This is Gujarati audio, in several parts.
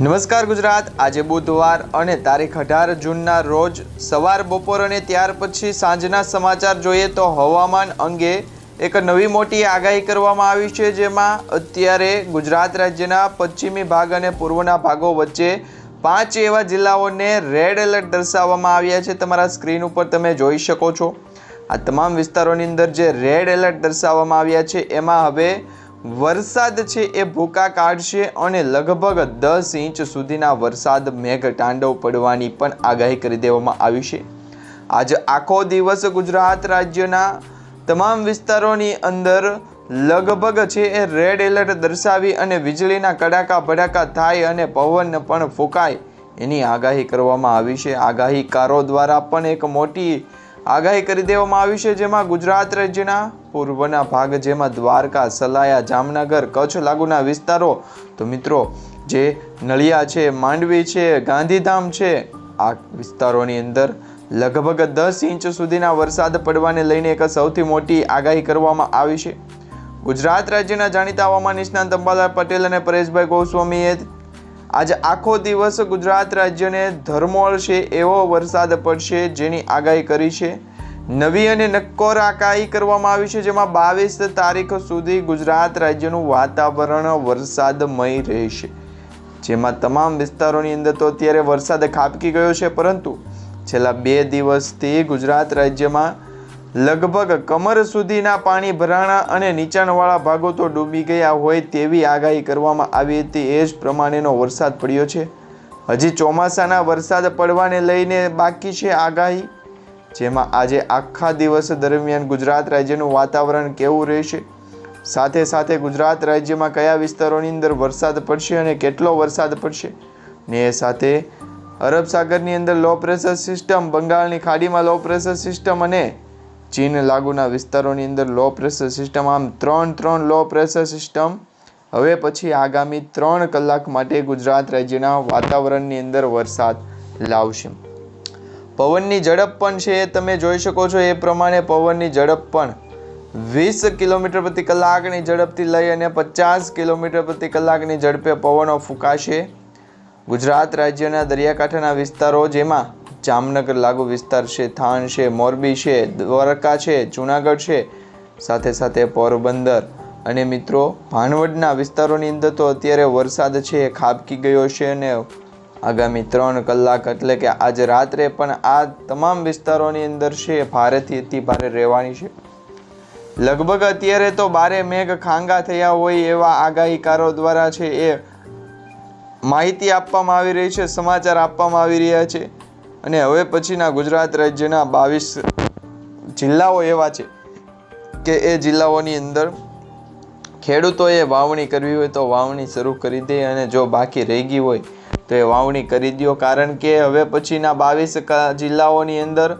નમસ્કાર ગુજરાત. આજે બુધવાર અને તારીખ અઢાર જૂનના રોજ સવાર બપોર અને ત્યાર પછી સાંજના સમાચાર જોઈએ તો હવામાન અંગે એક નવી મોટી આગાહી કરવામાં આવી છે, જેમાં અત્યારે ગુજરાત રાજ્યના પશ્ચિમી ભાગ અને પૂર્વના ભાગો વચ્ચે પાંચ એવા જિલ્લાઓને રેડ એલર્ટ દર્શાવવામાં આવ્યા છે. તમારા સ્ક્રીન ઉપર તમે જોઈ શકો છો. આ તમામ વિસ્તારોની અંદર જે રેડ એલર્ટ દર્શાવવામાં આવ્યા છે, એમાં હવે વરસાદ છે એ ભૂકા કાઢશે અને લગભગ દસ ઇંચ સુધીના વરસાદ મેઘ તાંડવ પડવાની પણ આગાહી કરી દેવામાં આવી છે. આજે આખો દિવસ ગુજરાત રાજ્યના તમામ વિસ્તારોની અંદર લગભગ છે એ રેડ એલર્ટ દર્શાવી અને વીજળીના કડાકા ભડાકા થાય અને પવન પણ ફૂંકાય એની આગાહી કરવામાં આવી છે. આગાહીકારો દ્વારા પણ એક મોટી આગાહી કરી દેવામાં આવી છે, જેમાં ગુજરાત રાજ્યના પૂર્વના ભાગ, જેમાં દ્વારકા, સલાયા, જામનગર, કચ્છ લાગુના વિસ્તારો. તો મિત્રો, જે નળિયા છે, માંડવી છે, ગાંધીધામ છે, આ વિસ્તારોની અંદર લગભગ દસ ઇંચ સુધીના વરસાદ પડવાને લઈને એક સૌથી મોટી આગાહી કરવામાં આવી છે. ગુજરાત રાજ્યના જાણીતા હવામાન નિષ્ણાંત અંબાલાલ પટેલ અને પરેશભાઈ ગોસ્વામીએ આજે આખો દિવસ ગુજરાત રાજ્યને ધર્મોળ છે એવો વરસાદ પડશે જેની આગાહી કરી છે. નવી અને નક્કોર આગાહી કરવામાં આવી છે, જેમાં બાવીસ તારીખ સુધી ગુજરાત રાજ્યનું વાતાવરણ વરસાદમય રહેશે. જેમાં તમામ વિસ્તારોની અંદર તો અત્યારે વરસાદ ખાબકી ગયો છે, પરંતુ છેલ્લા બે દિવસથી ગુજરાત રાજ્યમાં લગભગ કમર સુધીના પાણી ભરાણા અને નીચાણવાળા ભાગો તો ડૂબી ગયા હોય તેવી આગાહી કરવામાં આવી હતી. એ જ પ્રમાણેનો વરસાદ પડ્યો છે. હજી ચોમાસાના વરસાદ પડવાને લઈને બાકી છે આગાહી, જેમાં આજે આખા દિવસ દરમિયાન ગુજરાત રાજ્યનું વાતાવરણ કેવું રહેશે? સાથે સાથે ગુજરાત રાજ્યમાં કયા વિસ્તારોની અંદર વરસાદ પડશે અને કેટલો વરસાદ પડશે? ને એ સાથે અરબ સાગરની અંદર લો પ્રેશર સિસ્ટમ બંગાળની ખાડીમાં લો પ્રેશર સિસ્ટમ અને ચીન લાગુના વિસ્તારોની અંદર લો પ્રેશર સિસ્ટમ આમ ત્રણ ત્રણ લો પ્રેશર સિસ્ટમ હવે પછી આગામી ત્રણ કલાક માટે ગુજરાત રાજ્યના વાતાવરણની અંદર વરસાદ લાવશે. પવનની ઝડપ પણ છે, એ તમે જોઈ શકો છો, એ પ્રમાણે પવનની ઝડપ પણ. વીસ કિલોમીટર પ્રતિ કલાકની ઝડપથી લઈ અને પચાસ કિલોમીટર પ્રતિ કલાકની ઝડપે પવનો ફૂંકાશે. ગુજરાત રાજ્યના દરિયાકાંઠાના વિસ્તારો, જેમાં જામનગર લાગુ વિસ્તાર છે થાન છે, મોરબી છે, દ્વારકા છે, જુનાગઢ છે. સાથે સાથે પોરબંદર. અને મિત્રો, ભાણવડના વિસ્તારોની અંદર તો અત્યારે વરસાદ છે એ ખાબકી ગયો છે અને આગામી ત્રણ કલાક એટલે કે આજે રાત્રે પણ આ તમામ વિસ્તારોની અંદર છે, ભારેથી અતિ ભારે રહેવાની છે. લગભગ અત્યારે તો બારે મેઘ ખાંગા થયા હોય એવા આગાહીકારો દ્વારા છે એ માહિતી આપવામાં આવી રહી છે, સમાચાર આપવામાં આવી રહ્યા છે. અને હવે પછીના ગુજરાત રાજ્યના બાવીસ જિલ્લાઓ એવા છે કે એ જિલ્લાઓની અંદર ખેડૂતોએ વાવણી કરવી હોય તો વાવણી શરૂ કરી દે અને જો બાકી રહી ગઈ હોય તો એ વાવણી કરી દો કારણ કે હવે પછીના બાવીસ જિલ્લાઓની અંદર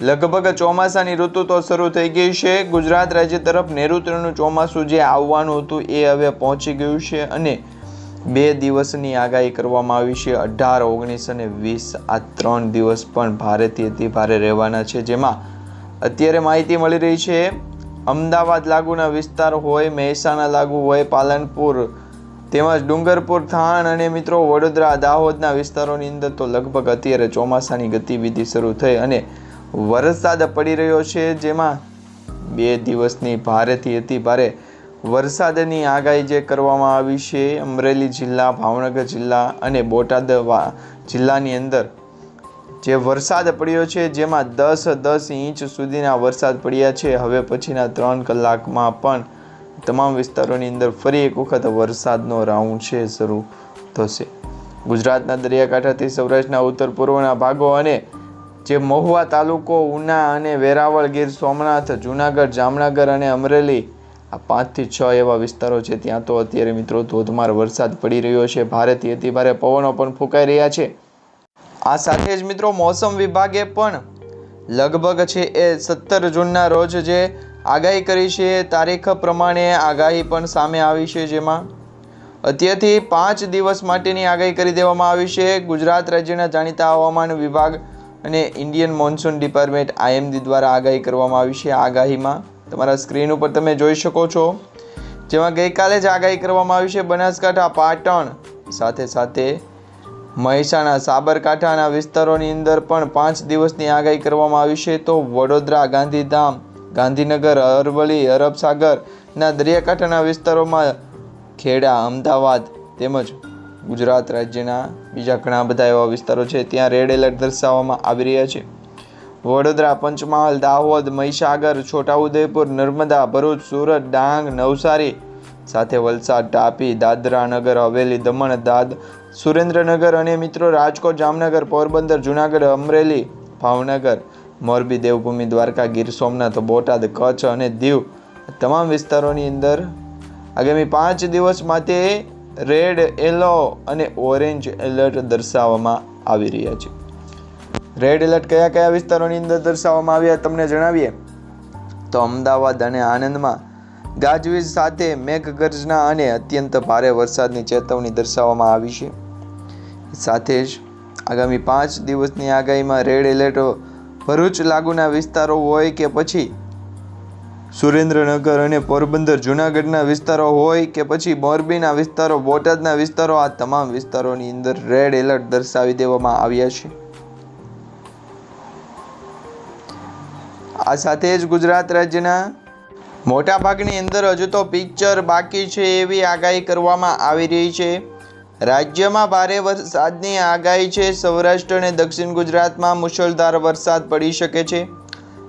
લગભગ ચોમાસાની ઋતુ તો શરૂ થઈ ગઈ છે. ગુજરાત રાજ્ય તરફ નેઋત્યનું ચોમાસું જે આવવાનું હતું એ હવે પહોંચી ગયું છે અને બે દિવસની આગાહી કરવામાં આવી છે. અઢાર, ઓગણીસ અને વીસ આ ત્રણ દિવસ પણ ભારેથી અતિ ભારે રહેવાના છે, જેમાં અત્યારે માહિતી મળી રહી છે, અમદાવાદ લાગુના વિસ્તાર હોય, મહેસાણા લાગુ હોય, પાલનપુર તેમજ ડુંગરપુર, થાણ અને મિત્રો વડોદરા, દાહોદના વિસ્તારોની અંદર તો લગભગ અત્યારે ચોમાસાની ગતિવિધિ શરૂ થઈ અને વરસાદ પડી રહ્યો છે, જેમાં બે દિવસની ભારેથી અતિ ભારે વરસાદની આગાહી જે કરવામાં આવી છે, અમરેલી જિલ્લા, ભાવનગર જિલ્લા અને બોટાદ જિલ્લાની અંદર જે વરસાદ પડ્યો છે, જેમાં દસ દસ ઇંચ સુધીના વરસાદ પડ્યા છે, હવે પછીના ત્રણ કલાકમાં પણ તમામ વિસ્તારોની અંદર ફરી એક વખત વરસાદનો રાઉન્ડ છે, શરૂ થશે. ગુજરાતના દરિયાકાંઠાથી સૌરાષ્ટ્રના ઉત્તર પૂર્વના ભાગો અને જે મહુવા તાલુકો, ઉના અને વેરાવળ ગીર સોમનાથ, જુનાગઢ, જામનગર અને અમરેલી આ પાંચથી છ એવા વિસ્તારો છે, ત્યાં તો અત્યારે મિત્રો ધોધમાર વરસાદ પડી રહ્યો છે, ભારેથી અતિભારે પવનો પણ ફૂંકાઈ રહ્યા છે. આ સાથે જ મિત્રો મોસમ વિભાગે પણ લગભગ છે એ સત્તર જૂનના રોજ જે આગાહી કરી છે, તારીખ પ્રમાણે આગાહી પણ સામે આવી છે જેમાં અત્યારથી પાંચ દિવસ માટેની આગાહી કરી દેવામાં આવી છે. ગુજરાત રાજ્યના જાણીતા હવામાન વિભાગ અને ઇન્ડિયન મોન્સૂન ડિપાર્ટમેન્ટ આઈએમડી દ્વારા આગાહી કરવામાં આવી છે. આગાહીમાં તમારા સ્ક્રીન ઉપર તમે જોઈ શકો છો. જેમાં ગઈકાલે જ આગાહી કરવામાં આવી છે બનાસકાંઠા, પાટણ, સાથે સાથે મહેસાણા, સાબરકાંઠાના વિસ્તારોની અંદર પણ પાંચ દિવસની આગાહી કરવામાં આવી છે. તો વડોદરા, ગાંધીધામ, ગાંધીનગર અરવલી અરબસાગરના દરિયાકાંઠાના વિસ્તારોમાં ખેડા, અમદાવાદ તેમજ ગુજરાત રાજ્યના બીજા ઘણા બધા એવા વિસ્તારો છે. ત્યાં રેડ એલર્ટ દર્શાવવામાં આવી રહ્યા છે. વડોદરા, પંચમહાલ, દાહોદ, મહીસાગર, છોટાઉદેપુર, નર્મદા, ભરૂચ, સુરત, ડાંગ, નવસારી સાથે વલસાડ, તાપી, દાદરા નગર, હવેલી, દમણ, દાદ, સુરેન્દ્રનગર અને મિત્રો રાજકોટ, જામનગર, પોરબંદર, જુનાગઢ, અમરેલી, ભાવનગર, મોરબી, દેવભૂમિ, દ્વારકા, ગીર, સોમનાથ, બોટાદ, કચ્છ અને દીવ તમામ વિસ્તારોની અંદર આગામી પાંચ દિવસ માટે રેડ, યલો અને ઓરેન્જ એલર્ટ દર્શાવવામાં આવી રહ્યા છે. રેડ એલર્ટ કયા કયા વિસ્તારોની અંદર દર્શાવવામાં આવ્યા તમને જણાવીએ. તો અમદાવાદ અને આણંદમાં ગાજવીજ સાથે મેઘગર્જના અને અત્યંત ભારે વરસાદની ચેતવણી દર્શાવવામાં આવી છે. સાથે જ આગામી પાંચ દિવસની આગાહીમાં રેડ એલર્ટ ભરૂચ લાગુના વિસ્તારો હોય કે પછી સુરેન્દ્રનગર અને પોરબંદર જૂનાગઢના વિસ્તારો હોય કે પછી મોરબીના વિસ્તારો, બોટાદના વિસ્તારો, આ તમામ વિસ્તારોની અંદર રેડ એલર્ટ દર્શાવી દેવામાં આવ્યા છે. આ સાથે જ ગુજરાત રાજ્યના મોટાભાગની અંદર હજુ તો પિક્ચર બાકી છે એવી આગાહી કરવામાં આવી રહી છે. રાજ્યમાં ભારે વરસાદની આગાહી છે. સૌરાષ્ટ્ર અને દક્ષિણ ગુજરાતમાં મુશળધાર વરસાદ પડી શકે છે.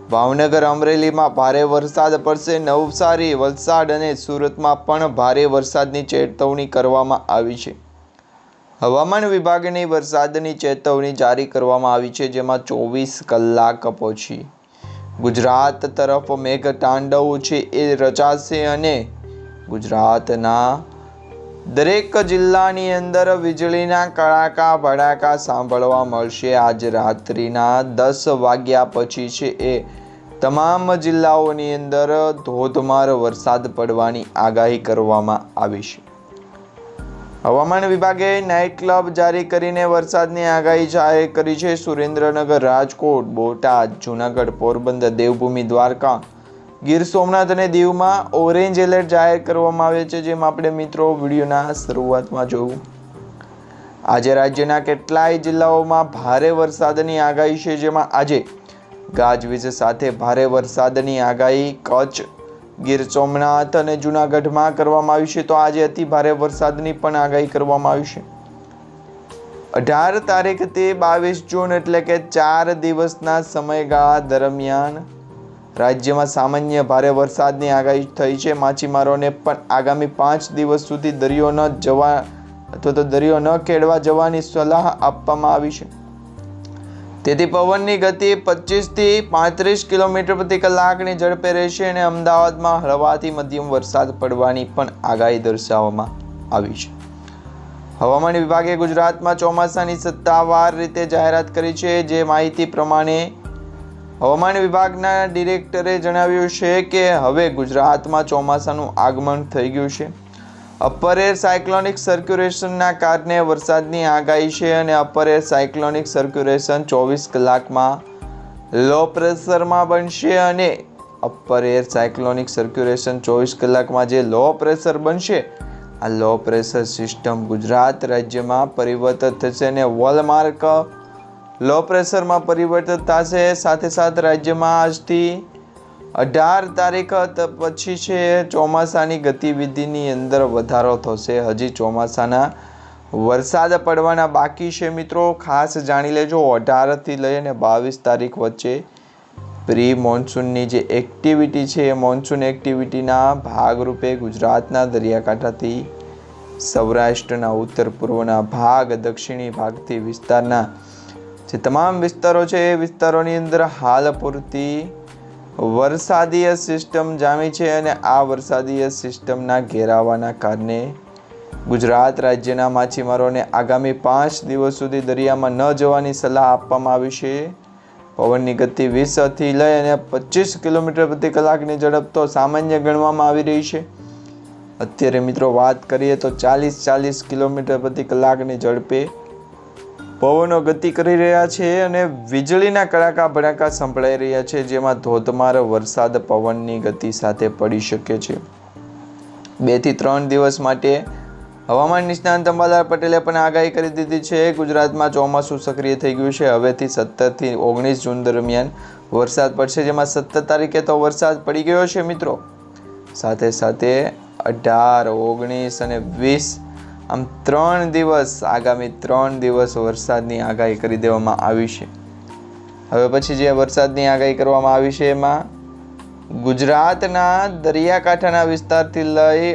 ભાવનગર, અમરેલીમાં ભારે વરસાદ પડશે. નવસારી, વલસાડ અને સુરતમાં પણ ભારે વરસાદની ચેતવણી કરવામાં આવી છે. હવામાન વિભાગની વરસાદની ચેતવણી જારી કરવામાં આવી છે, જેમાં ચોવીસ કલાક પછી ગુજરાત તરફ મેઘ તાંડવ છે એ રચાશે અને ગુજરાતના દરેક જિલ્લાની અંદર વીજળીના કડાકા ભડાકા સાંભળવા મળશે. આજ રાત્રિના દસ વાગ્યા પછી છે એ તમામ જિલ્લાઓની અંદર ધોધમાર વરસાદ પડવાની આગાહી કરવામાં આવી છે. હવામાન વિભાગે નાઇટ ક્લબ જારી કરીને વરસાદની આગાહી જાહેર કરી છે. સુરેન્દ્રનગર, રાજકોટ, બોટાદ, જૂનાગઢ, પોરબંદર, દેવભૂમિ, દ્વારકા, ગીર સોમનાથ અને દીવમાં ઓરેન્જ એલર્ટ જાહેર કરવામાં આવે છે, જેમ આપણે મિત્રો વિડીયોના શરૂઆતમાં જોયું. આજે રાજ્યના કેટલાય જિલ્લાઓમાં ભારે વરસાદની આગાહી છે, જેમાં આજે ગાજવીજ સાથે ભારે વરસાદની આગાહી કચ્છ ગીર સોમનાથ અને જૂનાગઢમાં કરવામાં આવ્યું છે, તો આજે અતિ ભારે વરસાદની પણ આગાહી કરવામાં આવી છે. અઢાર તારીખ તે બાવીસ જૂન એટલે કે ચાર દિવસના સમયગાળા દરમિયાન રાજ્યમાં સામાન્ય ભારે વરસાદની આગાહી થઈ છે. માછીમારોને પણ આગામી પાંચ દિવસ સુધી દરિયો ન જવા અથવા તો દરિયો ન ખેડવા જવાની સલાહ આપવામાં આવી છે. તેથી પવનની ગતિ પચીસથી પાંત્રીસ કિલોમીટર પ્રતિ કલાકની ઝડપે રહેશે અને અમદાવાદમાં હળવાથી મધ્યમ વરસાદ પડવાની પણ આગાહી દર્શાવવામાં આવી છે. હવામાન વિભાગે ગુજરાતમાં ચોમાસાની સત્તાવાર રીતે જાહેરાત કરી છે. જે માહિતી પ્રમાણે હવામાન વિભાગના ડિરેક્ટરે જણાવ્યું છે કે હવે ગુજરાતમાં ચોમાસાનું આગમન થઈ ગયું છે. અપર એર સાયક્લોનિક સર્ક્યુલેશનના કારણે વરસાદની આગાહી છે અને અપર એર સાયક્લોનિક સર્ક્યુલેશન ચોવીસ કલાકમાં લો પ્રેશરમાં બનશે અને અપર એર સાયક્લોનિક સર્ક્યુલેશન ચોવીસ કલાકમાં જે લો પ્રેશર બનશે, આ લો પ્રેશર સિસ્ટમ ગુજરાત રાજ્યમાં પરિવર્તિત થશે અને વોલમાર્ક લો પ્રેશરમાં પરિવર્તિત થશે. સાથે સાથે રાજ્યમાં આજથી અઢાર તારીખ પછી છે ચોમાસાની ગતિવિધિની અંદર વધારો થશે. હજી ચોમાસાના વરસાદ પડવાના બાકી છે મિત્રો. ખાસ જાણી લેજો, અઢારથી લઈને બાવીસ તારીખ વચ્ચે પ્રી મોન્સૂનની જે એક્ટિવિટી છે, એ મોન્સૂન એક્ટિવિટીના ભાગરૂપે ગુજરાતના દરિયાકાંઠાથી સૌરાષ્ટ્રના ઉત્તર પૂર્વના ભાગ, દક્ષિણી ભાગથી વિસ્તારના જે તમામ વિસ્તારો છે, એ વિસ્તારોની અંદર હાલ પૂરતી વરસાદીય સિસ્ટમ જામી છે અને આ વરસાદીય સિસ્ટમના ઘેરાવાના કારણે ગુજરાત રાજ્યના માછીમારોને આગામી પાંચ દિવસ સુધી દરિયામાં ન જવાની સલાહ આપવામાં આવી છે. પવનની ગતિ વીસથી લઈ અને પચીસ કિલોમીટર પ્રતિ કલાકની ઝડપ તો સામાન્ય ગણવામાં આવી રહી છે. અત્યારે મિત્રો વાત કરીએ તો ચાલીસ ચાલીસ કિલોમીટર પ્રતિ કલાકની ઝડપે પવનો ગતિ કરી રહ્યા છે અને વીજળીના કડાકા ભડાકા સંભળાઈ રહ્યા છે, જેમાં ધોધમાર વરસાદ પવનની ગતિ સાથે પડી શકે છે. બેથી ત્રણ દિવસ માટે હવામાન નિષ્ણાંત અંબાલાલ પટેલે પણ આગાહી કરી દીધી છે, ગુજરાતમાં ચોમાસું સક્રિય થઈ ગયું છે. હવેથી સત્તરથી ઓગણીસ જૂન દરમિયાન વરસાદ પડશે, જેમાં સત્તર તારીખે તો વરસાદ પડી ગયો છે મિત્રો. સાથે સાથે અઢાર, ઓગણીસ અને વીસ આમ ત્રણ દિવસ, આગામી ત્રણ દિવસ વરસાદની આગાહી કરી દેવામાં આવી છે. હવે પછી જે વરસાદની આગાહી કરવામાં આવી છે એમાં ગુજરાતના દરિયાકાંઠાના વિસ્તારથી લઈ